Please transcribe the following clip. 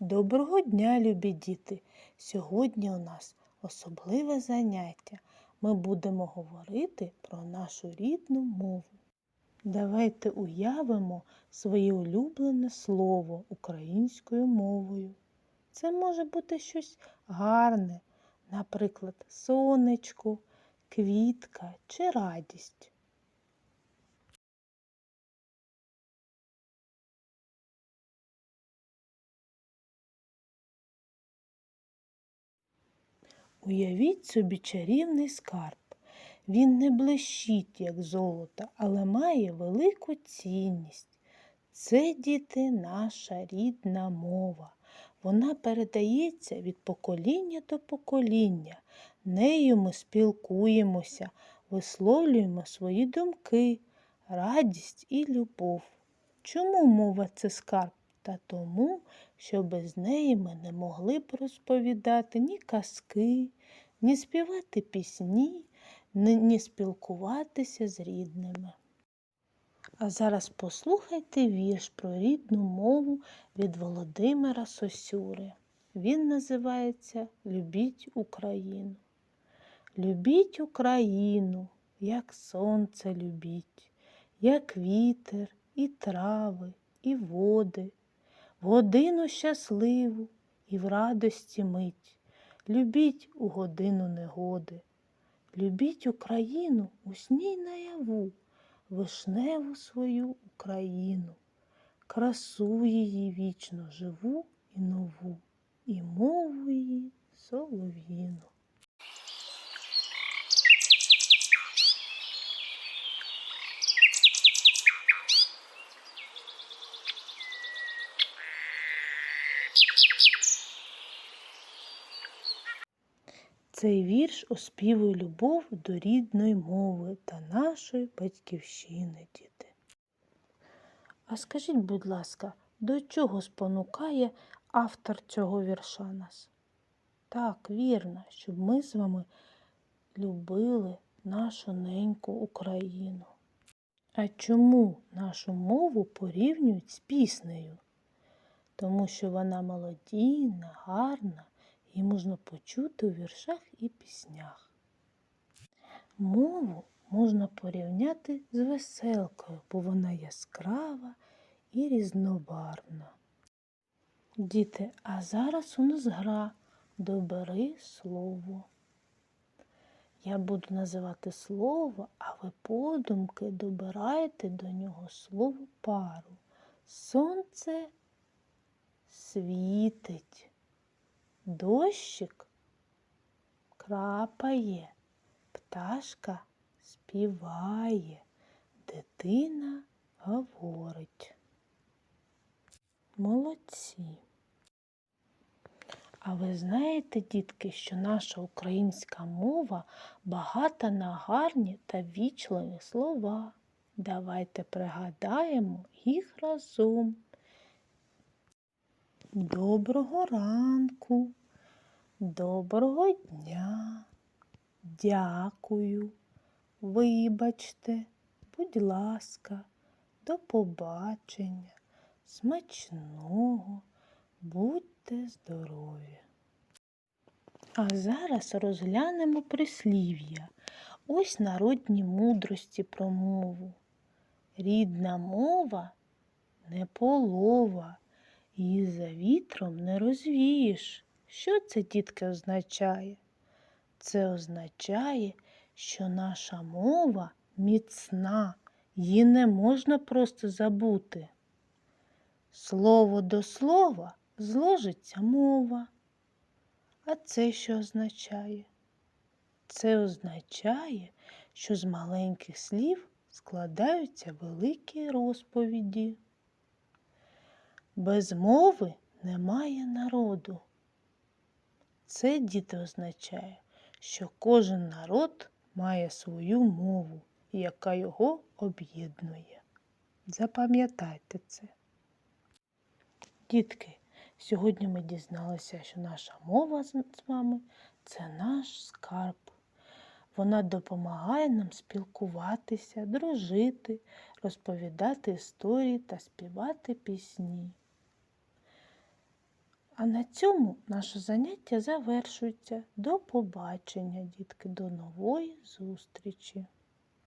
Доброго дня, любі діти! Сьогодні у нас особливе заняття. Ми будемо говорити про нашу рідну мову. Давайте уявимо своє улюблене слово українською мовою. Це може бути щось гарне, наприклад, сонечко, квітка чи радість. Уявіть собі чарівний скарб. Він не блищить, як золото, але має велику цінність. Це, діти, наша рідна мова. Вона передається від покоління до покоління. Нею ми спілкуємося, висловлюємо свої думки, радість і любов. Чому мова це скарб? Та тому, що без неї ми не могли б розповідати ні казки, ні співати пісні, ні, спілкуватися з рідними. А зараз послухайте вірш про рідну мову від Володимира Сосюри. Він називається Любіть Україну. Любіть Україну, як сонце любіть, як вітер і трави, і води, в годину щасливу і в радості мить. Любіть у годину негоди. Любіть Україну у сній наяву, вишневу свою Україну, красу її вічно живу і нову, і мову її солов'їну. Цей вірш оспівує любов до рідної мови та нашої батьківщини, діти. А скажіть, будь ласка, до чого спонукає автор цього вірша нас? Так, вірно, щоб ми з вами любили нашу неньку Україну. А чому нашу мову порівнюють з піснею? Тому що вона молодійна, гарна її можна почути у віршах і піснях. Мову можна порівняти з веселкою, бо вона яскрава і різнобарвна. Діти, а зараз у нас гра Добери слово. Я буду називати слово, а ви подумки добираєте до нього слово пару. Сонце світить. Дощик крапає, пташка співає, дитина говорить. Молодці. А ви знаєте, дітки, що наша українська мова багата на гарні та вічливі слова. Давайте пригадаємо їх разом. Доброго ранку, доброго дня, дякую, вибачте, будь ласка, до побачення, смачного, будьте здорові. А зараз розглянемо прислів'я. Ось народні мудрості про мову. Рідна мова не полова. Її за вітром не розвієш. Що це, дітки, означає? Це означає, що наша мова міцна, її не можна просто забути. Слово до слова зложиться мова. А це що означає? Це означає, що з маленьких слів складаються великі розповіді. Без мови немає народу. Це, діти, означає, що кожен народ має свою мову, яка його об'єднує. Запам'ятайте це. Дітки, сьогодні ми дізналися, що наша мова з вами це наш скарб. Вона допомагає нам спілкуватися, дружити, розповідати історії та співати пісні. А на цьому наше заняття завершується. До побачення, дітки, до нової зустрічі!